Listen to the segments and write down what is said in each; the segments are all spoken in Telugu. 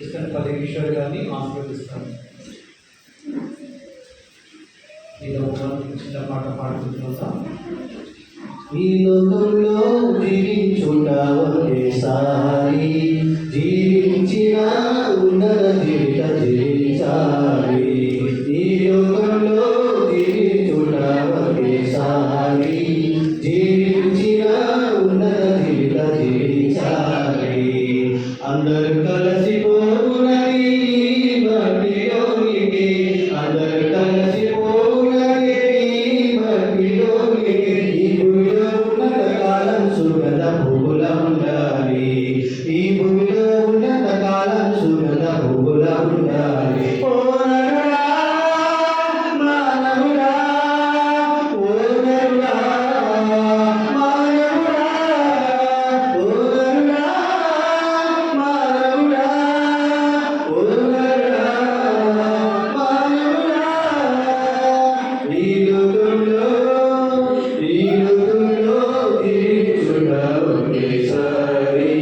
ఇష్టపల్లి ఈశ్వర్ గారిని ఆశీర్వదిస్తాను మీలో చిన్న పాట పాడుకుంటున్నా ఈ లోకంలో జీవించుండవలేసారి జీ జీవించాలి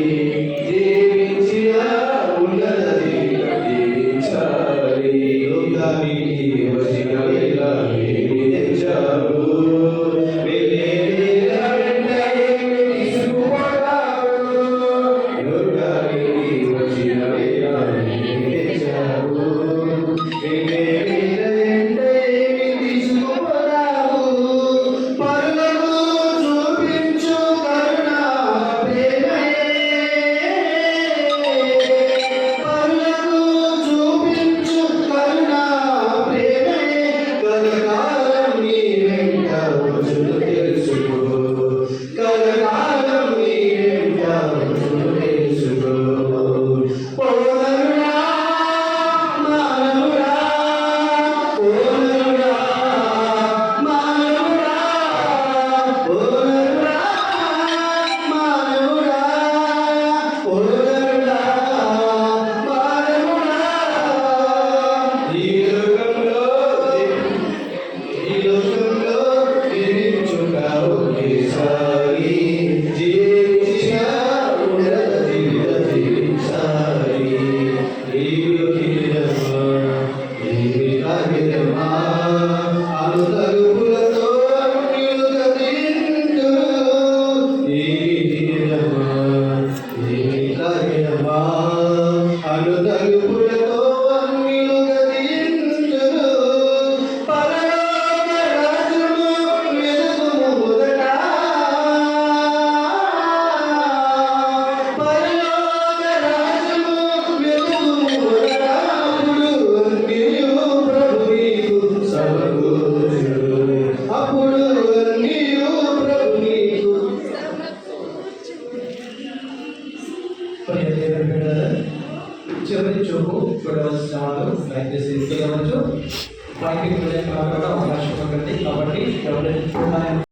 చివరి చూపు చూడవలసిన వాళ్ళు దయచేసి ఇంట్లో పైకి వెళ్ళే కాబట్టి ఎవరైనా